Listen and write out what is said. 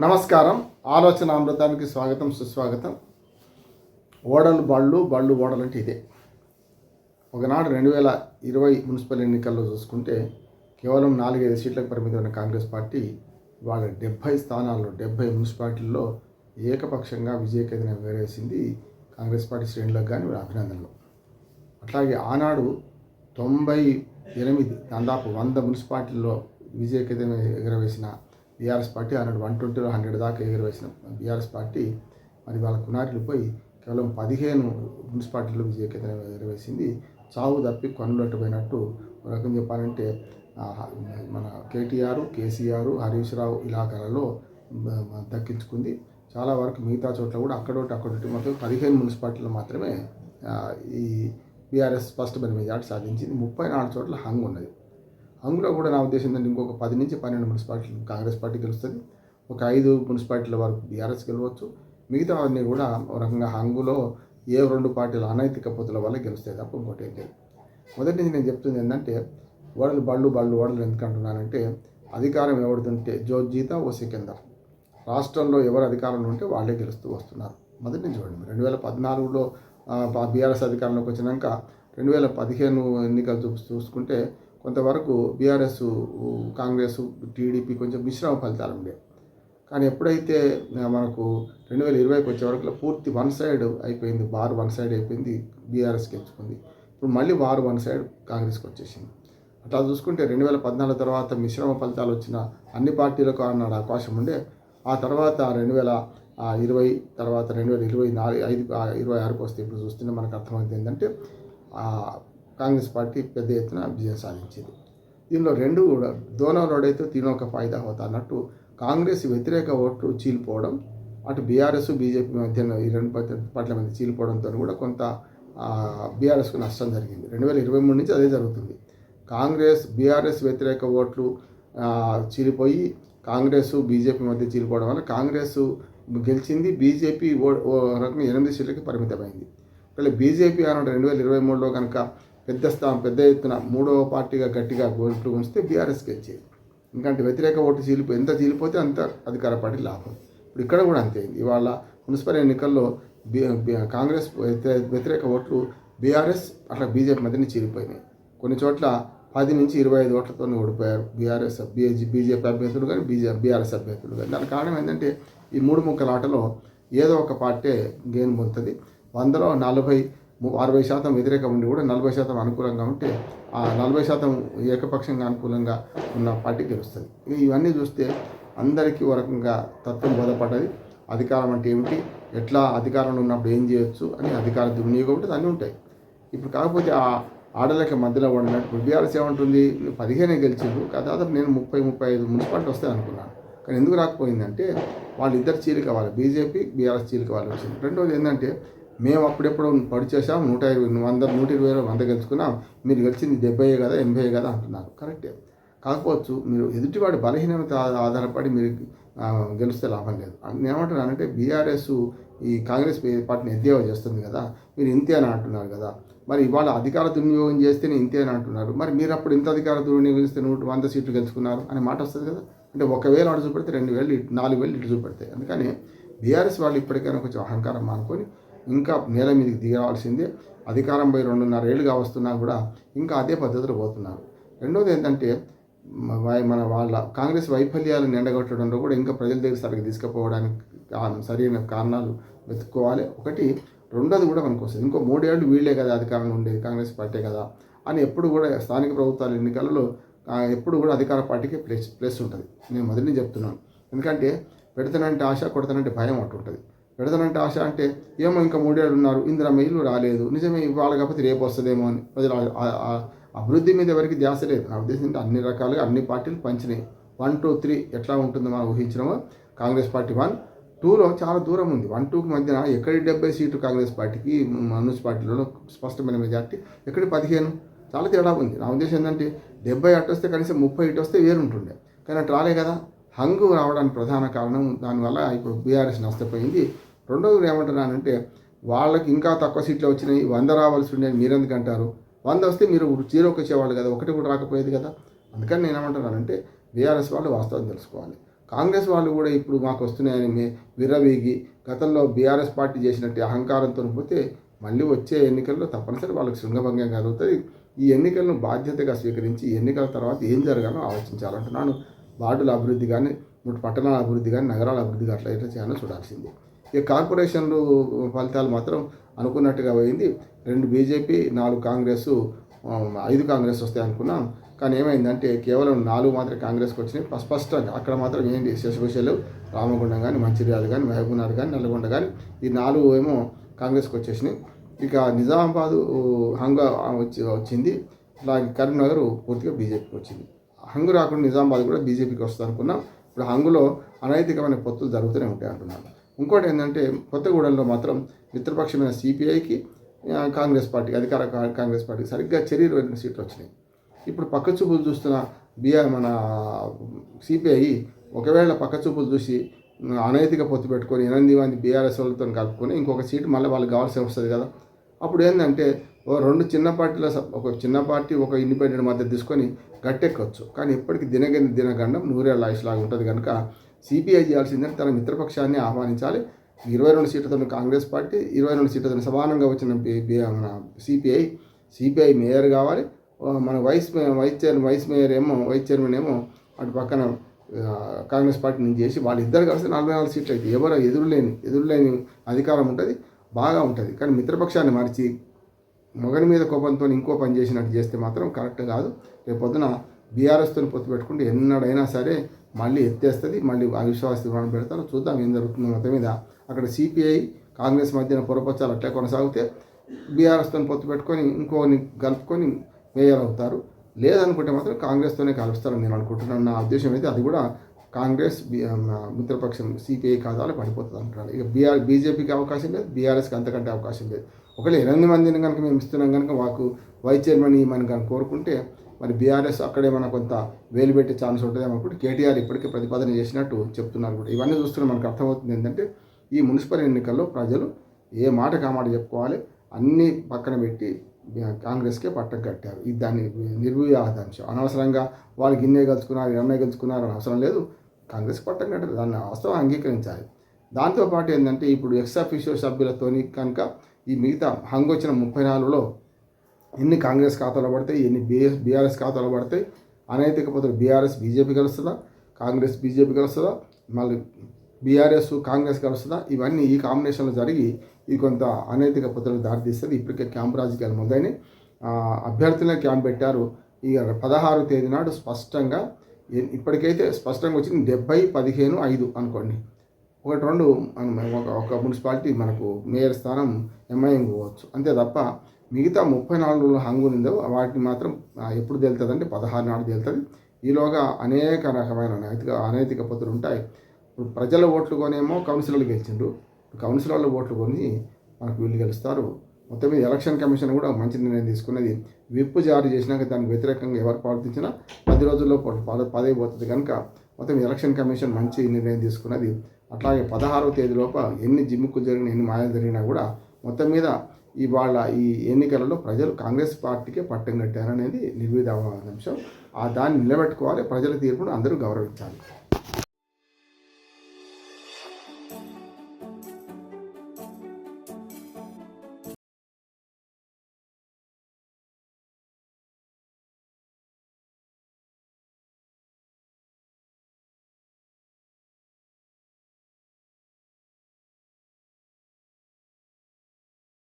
నమస్కారం. ఆలోచన అమృతానికి స్వాగతం సుస్వాగతం. ఓడలు బళ్ళు బళ్ళు ఓడలు అంటే ఇదే. ఒకనాడు రెండు వేల ఇరవై మున్సిపల్ ఎన్నికల్లో చూసుకుంటే కేవలం నాలుగైదు సీట్లకు పరిమితమైన కాంగ్రెస్ పార్టీ వాళ్ళ డెబ్భై స్థానాల్లో డెబ్భై మున్సిపాలిటీల్లో ఏకపక్షంగా విజయకేతనం ఎగరేసింది కాంగ్రెస్ పార్టీ శ్రేణులకు కానీ అభినందనలు. అట్లాగే ఆనాడు తొంభై ఎనిమిది దాదాపు వంద మున్సిపాలిటీల్లో విజయకేతనం ఎగరవేసిన బీఆర్ఎస్ పార్టీ ఆనాడు వన్ ట్వంటీలో హండ్రెడ్ దాకా ఎగరవేసిన. బీఆర్ఎస్ పార్టీ మరి వాళ్ళ కునారిలు పోయి కేవలం పదిహేను మున్సిపాలిటీలు విజయకేతనం ఎగరవేసింది. చావు తప్పి కొనులట్టుపోయినట్టు ఒక రకం చెప్పాలంటే మన కేటీఆర్ కేసీఆర్ హరీష్ రావు ఇలాకాలలో దక్కించుకుంది. చాలా వరకు మిగతా చోట్ల కూడా అక్కడోటి అక్కడోటి మొత్తం పదిహేను మున్సిపాలిటీలు మాత్రమే ఈ బీఆర్ఎస్ స్పష్టమైన మెజార్టీ సాధించింది. ముప్పై నాలుగు చోట్ల హంగ్ ఉన్నది అందులో కూడా నా ఉద్దేశం ఏంటంటే ఇంకొక పది నుంచి పన్నెండు మున్సిపాలిటీలు కాంగ్రెస్ పార్టీ గెలుస్తుంది. ఒక ఐదు మున్సిపాలిటీల వరకు బీఆర్ఎస్ గెలవచ్చు. మిగతా అన్నీ కూడా ఒక రకంగా హంగులో ఏ రెండు పార్టీల అనైతిక పొత్తుల వల్ల గెలుస్తాయి తప్ప ఇంకోటి ఏం లేదు. మొదటి నుంచి నేను చెప్తుంది ఏంటంటే ఓడలు బళ్ళు బళ్ళు ఓడలు ఎందుకు అంటున్నానంటే అధికారం ఎవరిదంటే జో జీతా ఓ సికిందర్ రాష్ట్రంలో ఎవరు అధికారంలో ఉంటే వాళ్ళే గెలుస్తూ వస్తున్నారు. మొదటి నుంచి చూడండి. రెండు వేల పద్నాలుగులో బీఆర్ఎస్ అధికారంలోకి వచ్చినాక రెండు వేల పదిహేను ఎన్నికలు చూసుకుంటే కొంతవరకు బీఆర్ఎస్ కాంగ్రెస్ టీడీపీ కొంచెం మిశ్రమ ఫలితాలు ఉండేవి కానీ ఎప్పుడైతే మనకు రెండు వేల ఇరవైకి వచ్చే వరకు పూర్తి వన్ సైడ్ అయిపోయింది బార్ వన్ సైడ్ అయిపోయింది బీఆర్ఎస్కి ఎంచుకుంది ఇప్పుడు మళ్ళీ వారు వన్ సైడ్ కాంగ్రెస్కి వచ్చేసింది. అట్లా చూసుకుంటే రెండు వేల పద్నాలుగు తర్వాత మిశ్రమ ఫలితాలు వచ్చిన అన్ని పార్టీలకు అన్నాడు అవకాశం ఉండే. ఆ తర్వాత రెండు వేల ఇరవై తర్వాత రెండు వేల ఇరవై నాలుగు ఐదు ఇరవై ఆరుకు వస్తే ఇప్పుడు చూస్తుంటే మనకు అర్థమైంది ఏంటంటే కాంగ్రెస్ పార్టీ పెద్ద ఎత్తున విజయం సాధించింది. దీనిలో రెండు కూడా దోనో రోడైతే తినొక ఫాయిదా హోతా అన్నట్టు కాంగ్రెస్ వ్యతిరేక ఓట్లు చీలిపోవడం అటు బీఆర్ఎస్ బీజేపీ మధ్య ఈ రెండు పట్ల పార్టీల మధ్య చీలిపోవడంతో కూడా కొంత బీఆర్ఎస్కు నష్టం జరిగింది. రెండు వేల ఇరవై మూడు నుంచి అదే జరుగుతుంది. కాంగ్రెస్ బీఆర్ఎస్ వ్యతిరేక ఓట్లు చీలిపోయి కాంగ్రెస్ బీజేపీ మధ్య చీలిపోవడం వల్ల కాంగ్రెస్ గెలిచింది బీజేపీ ఓ ఓ రకంగా ఎనిమిది సీట్లకి పరిమితమైంది. ఒకవేళ బీజేపీ అన్న రెండు వేల ఇరవై మూడులో కనుక పెద్ద స్థానం పెద్ద ఎత్తున మూడవ పార్టీగా గట్టిగా ఓట్లు ఉంచితే బీఆర్ఎస్కి వచ్చేది ఎందుకంటే వ్యతిరేక ఓటు చీలిపో ఎంత చీలిపోతే అంత అధికార పార్టీ లాభం. ఇప్పుడు ఇక్కడ కూడా అంతే ఇవాళ మున్సిపల్ ఎన్నికల్లో బి కాంగ్రెస్ వ్యతిరేక ఓట్లు బీఆర్ఎస్ అట్లా బీజేపీ మధ్యనే చీలిపోయినాయి. కొన్ని చోట్ల పది నుంచి ఇరవై ఐదు ఓట్లతో ఓడిపోయారు బీఆర్ఎస్ బీజే బీజేపీ అభ్యర్థులు కానీ బీజే బీఆర్ఎస్ అభ్యర్థులు కానీ. దానికి కారణం ఏంటంటే ఈ మూడు ముక్కల ఆటలో ఏదో ఒక పార్టీ గేమ్ పొందుతుంది వందలో నలభై అరవై శాతం వ్యతిరేకం ఉండి కూడా నలభై శాతం అనుకూలంగా ఉంటే ఆ నలభై శాతం ఏకపక్షంగా అనుకూలంగా ఉన్న పార్టీ గెలుస్తుంది. ఇవన్నీ చూస్తే అందరికీ ఒక రకంగా తత్వం బోధపడ్డది. అధికారం అంటే ఏమిటి? ఎట్లా అధికారంలో ఉన్నప్పుడు ఏం చేయొచ్చు అని అధికార దుర్వినియోగం ఉంటుంది అన్నీ ఉంటాయి. ఇప్పుడు కాకపోతే ఆ ఆడలకి మధ్యలో పడినట్టు బీఆర్ఎస్ ఏమంటుంది? పదిహేనే గెలిచిండ్రు దాదాపు నేను ముప్పై ముప్పై ఐదు మున్సిపాలిటీ వస్తాయి అనుకున్నాను. కానీ ఎందుకు రాకపోయిందంటే వాళ్ళిద్దరు చీలిక వాళ్ళు బీజేపీ బీఆర్ఎస్ చీలిక వాళ్ళు వచ్చింది రెండోది ఏంటంటే మేము అప్పుడెప్పుడు పడి చేసాం నూట ఇరవై వంద నూట ఇరవై వంద గెలుచుకున్నాం. మీరు గెలిచింది డెబ్బై కదా ఎనభై కదా అంటున్నారు. కరెక్టే కాకపోవచ్చు మీరు ఎదుటివాడి బలహీనత ఆధారపడి మీరు గెలిస్తే లాభం లేదు. నేనేమంటున్నానంటే బీఆర్ఎస్ ఈ కాంగ్రెస్ పార్టీని ఎద్దేవా చేస్తుంది కదా మీరు ఇంతే అని అంటున్నారు కదా. మరి ఇవాళ అధికార దుర్వినియోగం చేస్తేనే ఇంతే అని అంటున్నారు. మరి మీరు అప్పుడు ఇంత అధికార దుర్వినియోగిస్తే నూట వంద సీట్లు గెలుచుకున్నారు అనే మాట వస్తుంది కదా. అంటే ఒకవేళ అటు చూపెడితే రెండు వేలు ఇటు నాలుగు వేలు ఇటు చూపెడతాయి. అందుకని బీఆర్ఎస్ వాళ్ళు ఇప్పటికైనా కొంచెం అహంకారం మానుకొని ఇంకా నేల మీదకి దిగవలసిందే అధికారం పోయి రెండున్నర ఏళ్ళుగా వస్తున్నా కూడా ఇంకా అదే పద్ధతిలో పోతున్నారు. రెండోది ఏంటంటే వై- మన వాళ్ళ కాంగ్రెస్ వైఫల్యాలను ఎండగొట్టడంలో కూడా ఇంకా ప్రజల దగ్గర సరిగ్గా తీసుకుపోవడానికి కారణం సరైన కారణాలు వెతుక్కోవాలి. ఒకటి రెండోది కూడా మనకు వస్తుంది. ఇంకో మూడేళ్ళు వీళ్ళే కదా అధికారంలో ఉండేది కాంగ్రెస్ పార్టీ కదా అని ఎప్పుడు కూడా స్థానిక ప్రభుత్వాల ఎన్నికలలో ఎప్పుడు కూడా అధికార పార్టీకి ప్లేస్ ప్లేస్ ఉంటుంది. నేను మొదటి చెప్తున్నాను. ఎందుకంటే పెడతానంటే ఆశ కొడతానంటే భయం అటు ఉంటుంది. పెడతానంటే ఆశ అంటే ఏమో ఇంకా మూడేళ్ళు ఉన్నారు ఇందిరా మెయిల్ రాలేదు. నిజమే ఇవాళ కాకపోతే రేపు వస్తుందేమో అని. ప్రజలు అభివృద్ధి మీద ఎవరికి ధ్యాస లేదు. నా ఉద్దేశం అంటే అన్ని రకాలుగా అన్ని పార్టీలు పంచినాయి. వన్ టూ త్రీ ఎట్లా ఉంటుందో మనం ఊహించినామో కాంగ్రెస్ పార్టీ వన్ టూలో చాలా దూరం ఉంది. వన్ టూకి మధ్యన ఎక్కడి డెబ్బై సీట్లు కాంగ్రెస్ పార్టీకి మనోజ్ పార్టీలో స్పష్టమైన మెజార్టీ ఎక్కడి పదిహేను? చాలా తేడా ఉంది. నా ఉద్దేశం ఏంటంటే డెబ్బై అటు వస్తే కనీసం ముప్పై ఇటు వస్తే వేరుంటుండే కానీ అటు రాలే కదా. హంగు రావడానికి ప్రధాన కారణం దానివల్ల ఇప్పుడు బీఆర్ఎస్ నష్టపోయింది. రెండవది ఏమంటున్నానంటే వాళ్ళకి ఇంకా తక్కువ సీట్లు వచ్చినాయి వంద రావాల్సి ఉండే మీరెందుకు అంటారు వంద వస్తే మీరు జీరోకి వచ్చేవాళ్ళు కదా ఒకటి కూడా రాకపోయేది కదా. అందుకని నేను ఏమంటున్నానంటే బీఆర్ఎస్ వాళ్ళు వాస్తవం తెలుసుకోవాలి. కాంగ్రెస్ వాళ్ళు కూడా ఇప్పుడు మాకు వస్తున్నాయని మే విర్రవీగి గతంలో బీఆర్ఎస్ పార్టీ చేసినట్టు అహంకారంతో పోతే మళ్ళీ వచ్చే ఎన్నికల్లో తప్పనిసరి వాళ్ళకి శృంగభంగం కలుగుతుంది. ఈ ఎన్నికలను బాధ్యతగా స్వీకరించి ఎన్నికల తర్వాత ఏం జరగాలో ఆలోచించాలంటున్నాను. వార్డుల అభివృద్ధి కానీ ఇప్పుడు పట్టణాల అభివృద్ధి కానీ నగరాల అభివృద్ధి కానీ అట్లా ఎట్లా చేయాలో చూడాల్సింది. ఇక కార్పొరేషన్లు ఫలితాలు మాత్రం అనుకున్నట్టుగా పోయింది. రెండు బీజేపీ నాలుగు కాంగ్రెస్ ఐదు కాంగ్రెస్ వస్తాయి అనుకున్నాం. కానీ ఏమైందంటే కేవలం నాలుగు మాత్రం కాంగ్రెస్కి వచ్చినాయి. స్పష్టంగా అక్కడ మాత్రం ఏంటి? శశిభూషలు రామగుండం కానీ మంచిర్యాల కానీ మహబూబ్నగర్ కానీ నల్గొండ కానీ ఈ నాలుగు ఏమో కాంగ్రెస్కి వచ్చేసినాయి. ఇక నిజామాబాదు హంగ వచ్చి వచ్చింది. అలాగే కరీంనగర్ పూర్తిగా బీజేపీకి వచ్చింది. హంగు రాకుండా నిజామాబాద్ కూడా బీజేపీకి వస్తుంది అనుకున్నాం. ఇప్పుడు హంగులో అనైతికమైన పొత్తులు జరుగుతూనే ఉంటాయి అంటున్నాను ఇంకోటి ఏంటంటే కొత్తగూడెంలో మాత్రం మిత్రపక్షమైన సిపిఐకి కాంగ్రెస్ పార్టీ అధికార కాంగ్రెస్ పార్టీకి సరిగ్గా చర్యలు రెండు సీట్లు వచ్చినాయి. ఇప్పుడు పక్క చూపులు చూస్తున్న బిఆర్ మన సిపిఐ ఒకవేళ పక్క చూపులు చూసి అనైతిక పొత్తు పెట్టుకొని ఎనిమిది మంది బీఆర్ఎస్ వాళ్ళతో కలుపుకొని ఇంకొక సీటు మళ్ళీ వాళ్ళకి కావాల్సి వస్తుంది కదా. అప్పుడు ఏంటంటే రెండు చిన్న పార్టీల ఒక చిన్న పార్టీ ఒక ఇండిపెండెంట్ మధ్య తీసుకొని గట్టెక్కవచ్చు కానీ ఎప్పటికీ దినగని దినగండం నూరేళ్ళ ఆయుష్ లాగా ఉంటుంది కనుక సిపిఐ చేయాల్సిందని తన మిత్రపక్షాన్ని ఆహ్వానించాలి. ఇరవై రెండు సీట్లతో కాంగ్రెస్ పార్టీ ఇరవై రెండు సీట్లతో సమానంగా వచ్చిన మన సిపిఐ సిపిఐ మేయర్ కావాలి. మన వైస్ మే- వైస్ చైర్మన్ వైస్ మేయర్ ఏమో వైస్ చైర్మన్ ఏమో అటు పక్కన కాంగ్రెస్ పార్టీ నుంచి చేసి వాళ్ళిద్దరు కలిసి నలభై నాలుగు సీట్లు అయితే ఎవరు ఎదురులేని ఎదురులేని అధికారం ఉంటుంది బాగా ఉంటుంది. కానీ మిత్రపక్షాన్ని మార్చి మొగని మీద కోపంతో ఇంకో పని చేసినట్టు చేస్తే మాత్రం కరెక్ట్ కాదు. రేపు పొద్దున బీఆర్ఎస్తో పొత్తు పెట్టుకుంటే ఎన్నడైనా సరే మళ్ళీ ఎత్తేస్తుంది మళ్ళీ అవిశ్వాస తీర్మానం పెడతారు. చూద్దాం ఏం జరుగుతుందో మొత్తం మీద. అక్కడ సిపిఐ కాంగ్రెస్ మధ్యన పొరపచ్చాలు అట్లే కొనసాగితే బీఆర్ఎస్తో పొత్తు పెట్టుకొని ఇంకోని కలుపుకొని మేయర్ అవుతారు. లేదనుకుంటే మాత్రం కాంగ్రెస్తోనే కలుస్తారని నేను అనుకుంటున్నాను. నా ఉద్దేశం అయితే అది కూడా కాంగ్రెస్ మిత్రపక్షం సిపిఐ ఖాతాలో పడిపోతుంది అంటున్నారు. ఇక బీఆర్ బీజేపీకి అవకాశం లేదు బీఆర్ఎస్కి అంతకంటే అవకాశం లేదు. ఒకవేళ ఎనిమిది మందిని కనుక మేము ఇస్తున్నాం కనుక మాకు వైస్ చైర్మన్ ఇవ్వమని కనుక కోరుకుంటే మరి బీఆర్ఎస్ అక్కడే మన కొంత వేలు పెట్టే ఛాన్స్ ఉంటుందేమో అనుకుంటే కేటీఆర్ ఇప్పటికే ప్రతిపాదన చేసినట్టు చెప్తున్నారు కూడా. ఇవన్నీ చూస్తున్న మనకు అర్థమవుతుంది ఏంటంటే ఈ మున్సిపల్ ఎన్నికల్లో ప్రజలు ఏ మాట కామాట చెప్పుకోవాలి? అన్నీ పక్కన పెట్టి కాంగ్రెస్కే పట్టం కట్టారు. ఇది దాన్ని నిర్వివాదాంశం అనవసరంగా వాళ్ళు గిన్నె గెలుచుకున్నారు ఎన్నో గెలుచుకున్నారు అవసరం లేదు. కాంగ్రెస్ పట్టం కట్టారు. దాన్ని వాస్తవం అంగీకరించాలి. దాంతోపాటు ఏంటంటే ఇప్పుడు ఎక్స్ అఫీషియో సభ్యులతోని కనుక ఈ మిగతా హంగ్ వచ్చిన ముప్పై నాలుగులో ఎన్ని కాంగ్రెస్ ఖాతాలో పడతాయి ఎన్ని బీఎస్ బీఆర్ఎస్ ఖాతాలో పడతాయి అనైతిక పద్ధతులు బీఆర్ఎస్ బీజేపీ కలుస్తుందా? కాంగ్రెస్ బీజేపీ కలుస్తుందా? మళ్ళీ బీఆర్ఎస్ కాంగ్రెస్ కలుస్తుందా? ఇవన్నీ ఈ కాంబినేషన్లో జరిగి ఇది కొంత అనైతిక పద్ధతులకు దారితీస్తుంది. ఇప్పటికే క్యాంప్ రాజకీయాలు మొదలైనవి. అభ్యర్థులనే క్యాంప్ పెట్టారు. ఈ పదహారు తేదీ నాడు స్పష్టంగా ఇప్పటికైతే స్పష్టంగా వచ్చింది. డెబ్బై పదిహేను ఐదు అనుకోండి. ఒకటి రెండు ఒక ఒక మున్సిపాలిటీ మనకు మేయర్ స్థానం ఎంఐఎం పోవచ్చు. అంతే తప్ప మిగతా ముప్పై నాలుగు హంగు ఉందో వాటిని మాత్రం ఎప్పుడు తేలుతుంది అంటే పదహారు నాడు తేలుతుంది. ఈలోగా అనేక రకమైన అనైతిక అనైతిక పద్ధతులు ఉంటాయి. ఇప్పుడు ప్రజల ఓట్లు కొనేమో కౌన్సిలర్లు గెలిచిండ్రు. కౌన్సిలర్ల ఓట్లు కొని మనకు వీళ్ళు గెలుస్తారు. మొత్తం మీద ఎలక్షన్ కమిషన్ కూడా మంచి నిర్ణయం తీసుకున్నది. విప్ జారీ చేసినాక దానికి వ్యతిరేకంగా ఎవరు ప్రవర్తించినా పది రోజుల్లో ప- పద- పదవి పోతుంది కనుక మొత్తం ఎలక్షన్ కమిషన్ మంచి నిర్ణయం తీసుకున్నది. అట్లాగే పదహారవ తేదీలోప ఎన్ని జిమ్ముకులు జరిగినా ఎన్ని మాయలు జరిగినా కూడా మొత్తం మీద ఇవాళ ఈ ఎన్నికలలో ప్రజలు కాంగ్రెస్ పార్టీకే పట్టం కట్టారనేది నిర్విధాంశం ఆ దాన్ని నిలబెట్టుకోవాలి ప్రజల తీర్పును అందరూ గౌరవించాలి.